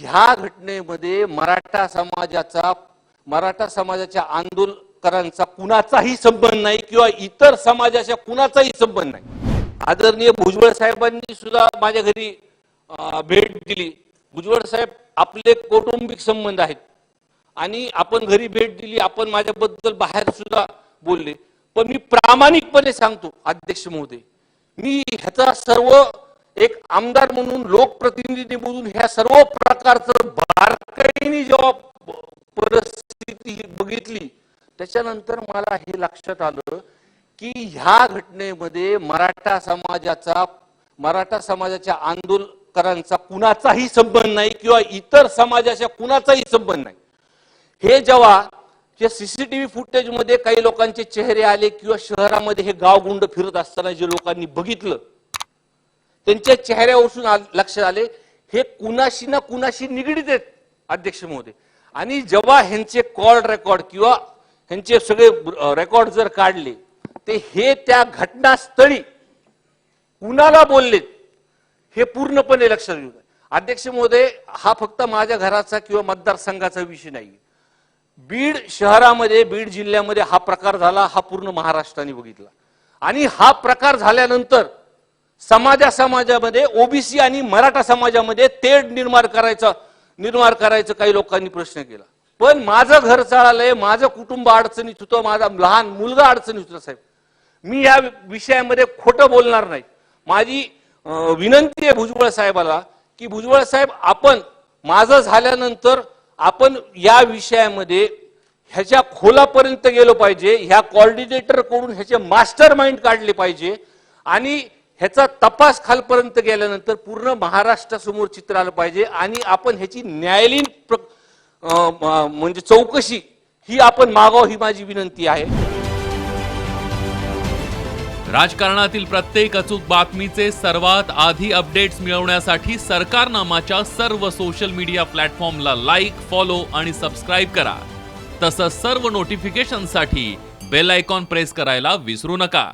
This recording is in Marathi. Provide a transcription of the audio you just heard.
ह्या घटनेमध्ये मराठा समाजाचा मराठा समाजाच्या आंदोलकरांचा कुणाचाही संबंध नाही किंवा इतर समाजाच्या कुणाचाही संबंध नाही. आदरणीय भुजबळ साहेबांनी सुद्धा माझ्या घरी भेट दिली. भुजबळ साहेब आपले कौटुंबिक संबंध आहेत. आणि आपण घरी भेट दिली आपण माझ्याबद्दल बाहेर सुद्धा बोलले. पण मी प्रामाणिकपणे सांगतो अध्यक्ष महोदय मी ह्याचा सर्व एक आमदार म्हणून लोकप्रतिनिधी म्हणून ह्या सर्व प्रकारचं बारकाईने जेव्हा परिस्थिती बघितली त्याच्यानंतर मला हे लक्षात आलं की ह्या घटनेमध्ये मराठा समाजाचा मराठा समाजाच्या आंदोलकरांचा कुणाचाही संबंध नाही किंवा इतर समाजाच्या कुणाचाही संबंध नाही. हे जेव्हा जे सीसीटीव्ही फुटेजमध्ये काही लोकांचे चेहरे आले किंवा शहरामध्ये हे गावगुंड फिरत असताना जे लोकांनी बघितलं त्यांच्या चेहऱ्यावरून लक्षात आले. हे कुणाशी ना कुणाशी निगडीत आहेत अध्यक्ष महोदय. आणि जेव्हा ह्यांचे कॉल रेकॉर्ड किंवा ह्यांचे सगळे रेकॉर्ड जर काढले ते हे त्या घटनास्थळी कुणाला बोललेत हे पूर्णपणे लक्षात घेऊ अध्यक्ष महोदय हा फक्त माझ्या घराचा किंवा मतदारसंघाचा विषय नाही बीड शहरामध्ये बीड जिल्ह्यामध्ये हा प्रकार झाला हा पूर्ण महाराष्ट्राने बघितला. आणि हा प्रकार झाल्यानंतर समाजा समाजामध्ये ओबीसी आणि मराठा समाजामध्ये तेढ निर्माण करायचा निर्माण करायचं काही लोकांनी प्रश्न केला. पण माझं घर चाललंय माझं कुटुंब अडचणीत होतं माझा लहान मुलगा अडचणीत होता साहेब. मी या विषयामध्ये खोटं बोलणार नाही. माझी विनंती आहे भुजबळ साहेबाला की भुजबळ साहेब आपण माझं झाल्यानंतर आपण या विषयामध्ये ह्याच्या खोलापर्यंत गेलो पाहिजे ह्या कॉर्डिनेटरकडून ह्याचे मास्टर माइंड काढले पाहिजे आणि ह्याचा तपास खालपर्यंत गेल्यानंतर पूर्ण महाराष्ट्रासमोर चित्र आलं पाहिजे आणि आपण ह्याची न्यायालयीन म्हणजे चौकशी ही आपण मागाव ही माझी विनंती आहे. राजकारणातील प्रत्येक अचूक बातमीचे सर्वात आधी अपडेट्स मिळवण्यासाठी सरकारनामाच्या सर्व सोशल मीडिया प्लॅटफॉर्मला लाईक फॉलो आणि सबस्क्राईब करा. तसंच सर्व नोटिफिकेशनसाठी बेल आयकॉन प्रेस करायला विसरू नका.